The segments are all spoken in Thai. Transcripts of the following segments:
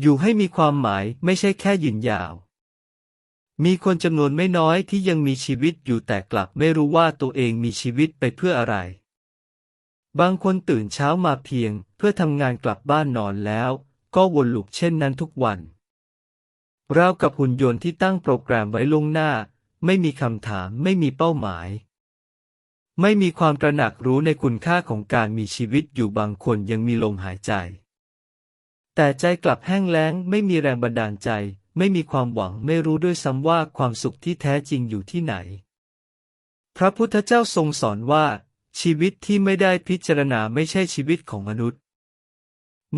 อยู่ให้มีความหมายไม่ใช่แค่ยืนยาว มีคนจำนวนไม่น้อยที่ยังมีชีวิตอยู่แต่กลับไม่รู้ว่าตัวเองมีชีวิตไปเพื่ออะไร บางคนตื่นเช้ามาเพียง เพื่อทำงานกลับบ้านนอนแล้ว ก็วนลูปเช่นนั้นทุกวันราวกับหุ่นยนต์ที่ตั้งโปรแกรมไว้ล่วงหน้า ไม่มีคำถามไม่มีเป้าหมาย ไม่มีความตระหนักรู้ในคุณค่าของการมีชีวิตอยู่บางคนยังมีลมหายใจ แต่ใจกลับแห้งแล้งไม่มีแรงบันดาลใจ ไม่มีความหวังไม่รู้ด้วยซ้ำว่าความสุขที่แท้จริงอยู่ที่ไหน พระพุทธเจ้าทรงสอนว่า ชีวิตที่ไม่ได้พิจารณาไม่ใช่ชีวิตของมนุษย์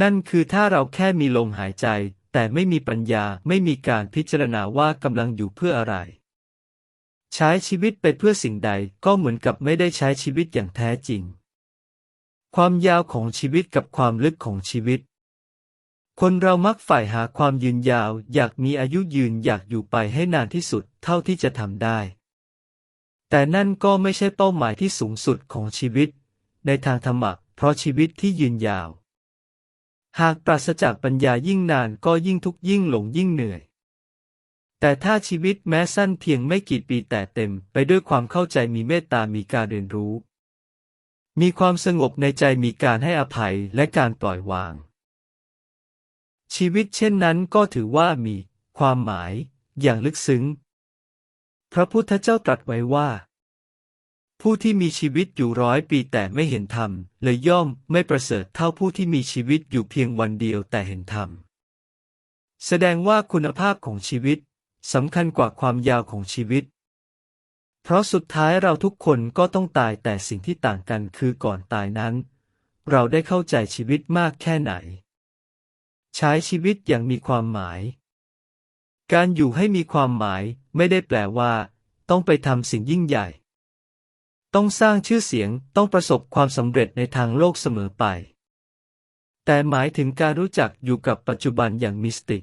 นั่นคือถ้าเราแค่มีลมหายใจ แต่ไม่มีปัญญาไม่มีการพิจารณาว่ากำลังอยู่เพื่ออะไร ใช้ชีวิตไปเพื่อสิ่งใดก็เหมือนกับไม่ได้ใช้ชีวิตอย่างแท้จริง ความยาวของชีวิตกับความลึกของชีวิต คนเรามักใฝ่หาความยืนยาว อยากมีอายุยืนอยากอยู่ไปให้นานที่สุดเท่าที่จะทำได้ แต่นั่นก็ไม่ใช่เป้าหมายที่สูงสุดของชีวิต ในทางธรรมะเพราะชีวิตที่ยืนยาว หากปราศจากปัญญายิ่งนานก็ยิ่งทุกข์ยิ่งหลงยิ่งเหนื่อย แต่ถ้าชีวิตแม้สั้นเพียงไม่กี่ปีแต่เต็มไปด้วยความเข้าใจมีเมตตามีการเรียนรู้ มีความสงบในใจมีการให้อภัยและการปล่อยวาง ชีวิตเช่นนั้นก็ถือว่ามีความหมายอย่างลึกซึ้ง พระพุทธเจ้าตรัสไว้ว่า ผู้ที่มีชีวิตอยู่ร้อยปีแต่ไม่เห็นธรรม เลยย่อมไม่ประเสริฐเท่าผู้ที่มีชีวิตอยู่เพียงวันเดียวแต่เห็นธรรม แสดงว่าคุณภาพของชีวิตสำคัญกว่าความยาวของชีวิต เพราะสุดท้ายเราทุกคนก็ต้องตายแต่สิ่งที่ต่างกันคือก่อนตายนั้น เราได้เข้าใจชีวิตมากแค่ไหน ใช้ชีวิตอย่างมีความหมาย การอยู่ให้มีความหมายไม่ได้แปลว่า ต้องไปทำสิ่งยิ่งใหญ่ ต้องสร้างชื่อเสียงต้องประสบความสำเร็จในทางโลกเสมอไป แต่หมายถึงการรู้จักอยู่กับปัจจุบันอย่างมิสติก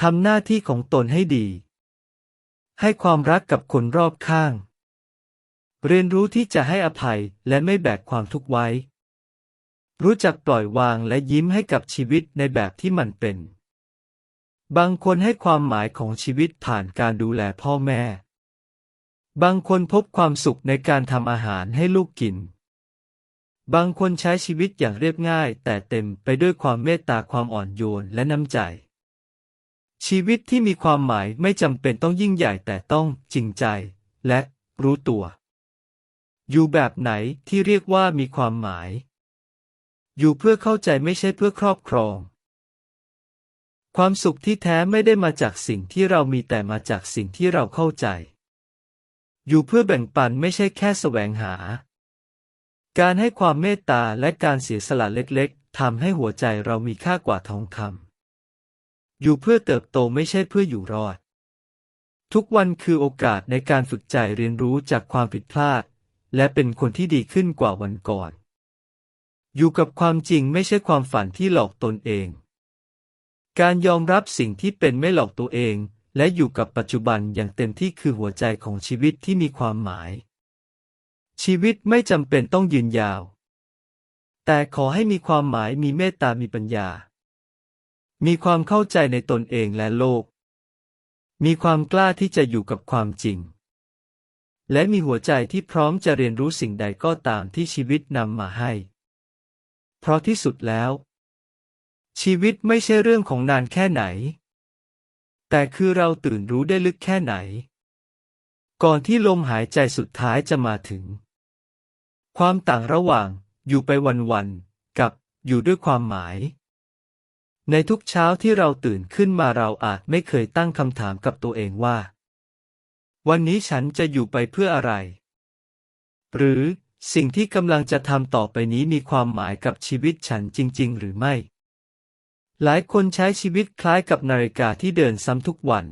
ทำหน้าที่ของตนให้ดี ให้ความรักกับคนรอบข้าง เรียนรู้ที่จะให้อภัยและไม่แบกความทุกข์ไว้ รู้จักปล่อยวางและยิ้มให้กับชีวิตในแบบที่มันเป็น บางคนให้ความหมายของชีวิตผ่านการดูแลพ่อแม่ บางคนพบความสุขในการทำอาหารให้ลูกกิน บางคนใช้ชีวิตอย่างเรียบง่าย แต่เต็มไปด้วยความเมตตาความอ่อนโยนและน้ำใจ ชีวิตที่มีความหมายไม่จำเป็นต้องยิ่งใหญ่แต่ต้องจริงใจ และรู้ตัว อยู่แบบไหนที่เรียกว่ามีความหมาย อยู่เพื่อเข้าใจไม่ใช่เพื่อครอบครอง ความสุขที่แท้ไม่ได้มาจากสิ่งที่เรามีแต่มาจากสิ่งที่เราเข้าใจ อยู่เพื่อแบ่งปันไม่ใช่แค่แสวงหา การให้ความเมตตาและการเสียสละเล็กๆทำให้หัวใจเรามีค่ากว่าทองคำอยู่เพื่อเติบโตไม่ใช่เพื่ออยู่รอด ทุกวันคือโอกาสในการฝึกใจเรียนรู้จากความผิดพลาด และเป็นคนที่ดีขึ้นกว่าวันก่อน อยู่กับความจริงไม่ใช่ความฝันที่หลอกตนเอง การยอมรับสิ่งที่เป็นไม่หลอกตัวเอง และอยู่กับปัจจุบันอย่างเต็มที่คือหัวใจของชีวิตที่มีความหมาย ชีวิตไม่จำเป็นต้องยืนยาว แต่ขอให้มีความหมายมีเมตตามีปัญญา มีความเข้าใจในตนเองและโลก มีความกล้าที่จะอยู่กับความจริง และมีหัวใจที่พร้อมจะเรียนรู้สิ่งใดก็ตามที่ชีวิตนำมาให้ เพราะที่สุดแล้ว ชีวิตไม่ใช่เรื่องของนานแค่ไหน แต่คือเราตื่นรู้ได้ลึกแค่ไหน ก่อนที่ลมหายใจสุดท้ายจะมาถึง ความต่างระหว่างอยู่ไปวันๆกับอยู่ด้วยความหมายในทุกเช้าที่เราตื่นขึ้นมาเราอาจไม่เคยตั้งคำถามกับตัวเองว่า วันนี้ฉันจะอยู่ไปเพื่ออะไร หรือ สิ่งที่กำลังจะทำต่อไปนี้มีความหมายกับชีวิตฉันจริง ๆ หรือไม่ หลายคนใช้ชีวิตคล้ายกับนาฬิกาที่เดินซ้ำทุกวัน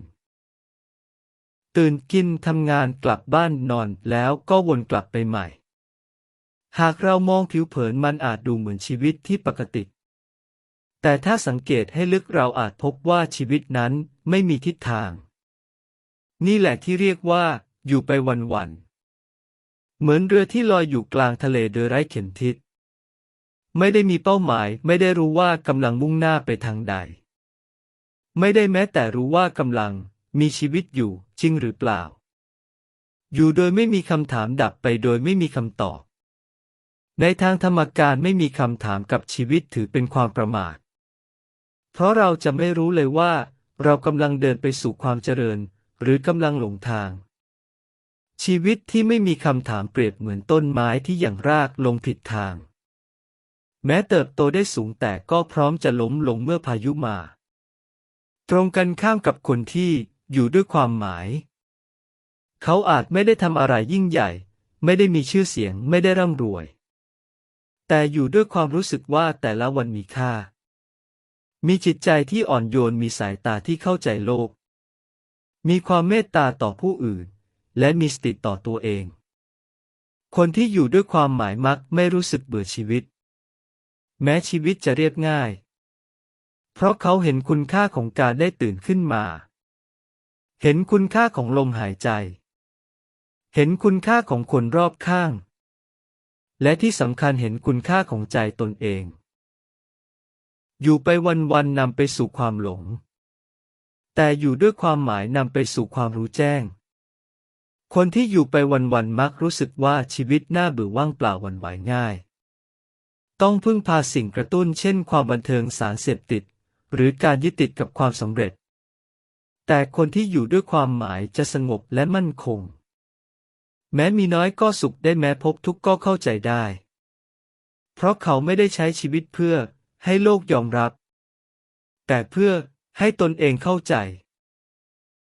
ตื่นกินทำงานกลับบ้านนอนแล้วก็วนกลับไปใหม่ หากเรามองผิวเผินมันอาจดูเหมือนชีวิตที่ปกติ แต่ถ้าสังเกตให้ลึกเราอาจพบว่าชีวิตนั้นไม่มีทิศทาง นี่แหละที่เรียกว่า อยู่ไปวันๆ เหมือนเรือที่ลอยอยู่กลางทะเลโดยไร้เข็มทิศ ไม่ได้มีเป้าหมาย ไม่ได้รู้ว่ากำลังมุ่งหน้าไปทางใด ไม่ได้แม้แต่รู้ว่ากำลังมีชีวิตอยู่จริงหรือเปล่า อยู่โดยไม่มีคำถามดับไปโดยไม่มีคำตอบ ในทางธรรมการไม่มีคำถามกับชีวิตถือเป็นความประมาท เพราะเราจะไม่รู้เลยว่า เรากำลังเดินไปสู่ความเจริญ หรือกำลังหลงทาง ชีวิตที่ไม่มีคำถามเปรียบเหมือนต้นไม้ที่อย่างรากลงผิดทาง แม้เติบโตได้สูงแต่ก็พร้อมจะล้มลงเมื่อพายุมา ตรงกันข้ามกับคนที่อยู่ด้วยความหมาย เขาอาจไม่ได้ทำอะไรยิ่งใหญ่ ไม่ได้มีชื่อเสียงไม่ได้ร่ำรวย แต่อยู่ด้วยความรู้สึกว่าแต่ละวันมีค่า มีจิตใจที่อ่อนโยนมีสายตาที่เข้าใจโลก มีความเมตตาต่อผู้อื่น และมีสติต่อตัวเอง คนที่อยู่ด้วยความหมายมักไม่รู้สึกเบื่อชีวิต แม้ชีวิตจะเรียบง่าย เพราะเขาเห็นคุณค่าของการได้ตื่นขึ้นมา เห็นคุณค่าของลมหายใจ เห็นคุณค่าของคนรอบข้าง และที่สำคัญเห็นคุณค่าของใจตนเอง อยู่ไปวันๆนำไปสู่ความหลง แต่อยู่ด้วยความหมายนำไปสู่ความรู้แจ้ง คนที่อยู่ไปวันๆมักรู้สึกว่าชีวิตน่าเบื่อว่างเปล่าวันไหวง่าย ต้องพึ่งพาสิ่งกระตุ้นเช่นความบันเทิงสารเสพติด หรือการยึดติดกับความสำเร็จ แต่คนที่อยู่ด้วยความหมายจะสงบและมั่นคง แม้มีน้อยก็สุขได้แม้พบทุกข์ก็เข้าใจได้ เพราะเขาไม่ได้ใช้ชีวิตเพื่อให้โลกยอมรับ แต่เพื่อให้ตนเองเข้าใจ